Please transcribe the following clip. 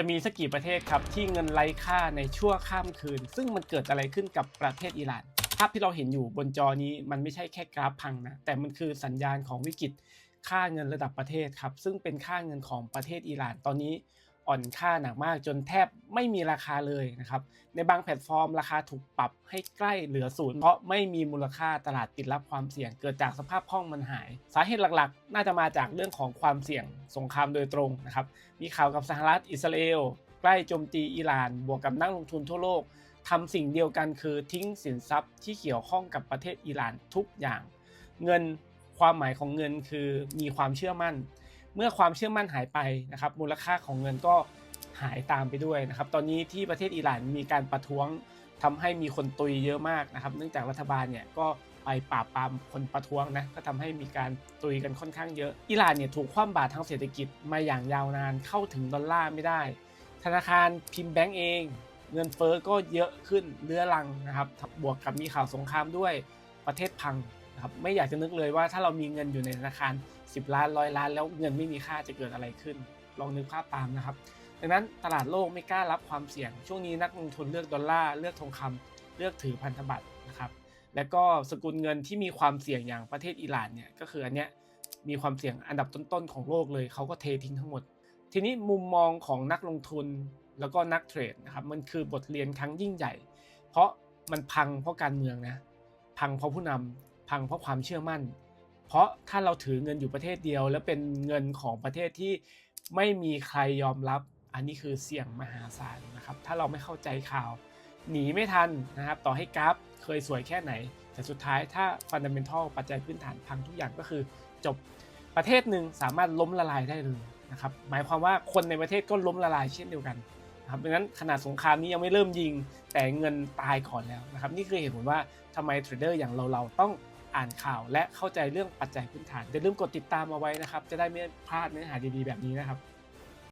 จะมีสักกี่ประเทศครับที่เงินไร้ค่าในชั่วข้ามคืน ซึ่งมันเกิดอะไรขึ้นกับประเทศอิหร่าน ภาพที่เราเห็นอยู่บนจอนี้มันไม่ใช่แค่กราฟพังนะแต่มันคือสัญญาณของวิกฤตค่าเงินระดับประเทศครับซึ่งเป็นค่าเงินของประเทศอิหร่านตอนนี้ อ่อนค่าหนักมากจนแทบไม่มีราคาเลยนะครับ ในบางแพลตฟอร์มราคาถูกปรับให้ใกล้เหลือศูนย์เพราะไม่มีมูลค่าตลาดติดรับความเสี่ยง เกิดจากสภาพคล่องมันหาย สาเหตุหลักๆ น่าจะมาจากเรื่องของความเสี่ยงสงครามโดยตรงนะครับ มีข่าวกับสหรัฐอิสราเอลใกล้โจมตีอิหร่าน บวกกับนักลงทุนทั่วโลกทำสิ่งเดียวกันคือทิ้งสินทรัพย์ที่เกี่ยวข้องกับประเทศอิหร่านทุกอย่าง เงินความหมายของเงินคือมีความเชื่อมั่น เมื่อความเชื่อมั่นหายไปนะครับมูลค่าของเงินก็หายตามไปด้วยนะครับ ตอนนี้ที่ประเทศอิหร่านมีการประท้วงทำให้มีคนตุยเยอะมากนะครับ เนื่องจากรัฐบาลเนี่ยก็ไปปราบปรามคนประท้วงนะก็ทำให้มีการตุยกันค่อนข้างเยอะ อิหร่านเนี่ยถูกคว่ำบาตรทางเศรษฐกิจมาอย่างยาวนานเข้าถึงดอลลาร์ไม่ได้ ธนาคารพิมพ์แบงก์เอง เงินเฟ้อก็เยอะขึ้นเรื้อรังนะครับบวกกับมีข่าวสงครามด้วยประเทศพัง นะครับไม่อยากจะนึกเลยว่าถ้าเรามีเงินอยู่ในธนาคาร 10 ล้านร้อยล้าน แล้วเงินไม่มีค่าจะเกิดอะไรขึ้น ลองนึกภาพตามนะครับ ดังนั้นตลาดโลกไม่กล้ารับความเสี่ยง ช่วงนี้นักลงทุนเลือกดอลลาร์เลือกทองคำเลือกถือพันธบัตรนะครับแล้วก็สกุลเงินที่มีความเสี่ยงอย่างประเทศอิหร่านเนี่ยก็คืออันเนี้ยมีความเสี่ยงอันดับต้นๆของโลกเลยเขาก็เททิ้งทั้งหมด ทีนี้มุมมองของนักลงทุนแล้วก็นักเทรดนะครับมันคือบทเรียนครั้งยิ่งใหญ่ เพราะมันพังเพราะการเมืองนะพังเพราะผู้นำ พังเพราะความเชื่อมั่น เพราะถ้าเราถือเงินอยู่ประเทศเดียว แล้วเป็นเงินของประเทศที่ไม่มีใครยอมรับ อันนี้คือเสี่ยงมหาศาลนะครับ ถ้าเราไม่เข้าใจข่าว หนีไม่ทันนะครับ ต่อให้กราฟเคยสวยแค่ไหน แต่สุดท้ายถ้าฟันดัมเ n นทัลปัจจัยพื้นฐานพังทุกอย่างก็คือจบประเทศหนึ่งสามารถล้มละลายได้เลยนะครับ หมายความว่าคนในประเทศก็ล้มละลายเช่นเดียวกันนะครับดังนั้นขนาดสงครามนี้ยังไม่เริ่มยิง แต่เงินตายก่อนแล้วนะครับ นี่คือเหตุผลว่าทำไมเทรดเดอร์อย่างเราเราต้อง อ่านข่าว และเข้าใจเรื่องปัจจัยพื้นฐานอย่าลืมกดติดตามเอาไว้นะครับ จะได้ไม่พลาดเนื้อหาดีๆแบบนี้นะครับ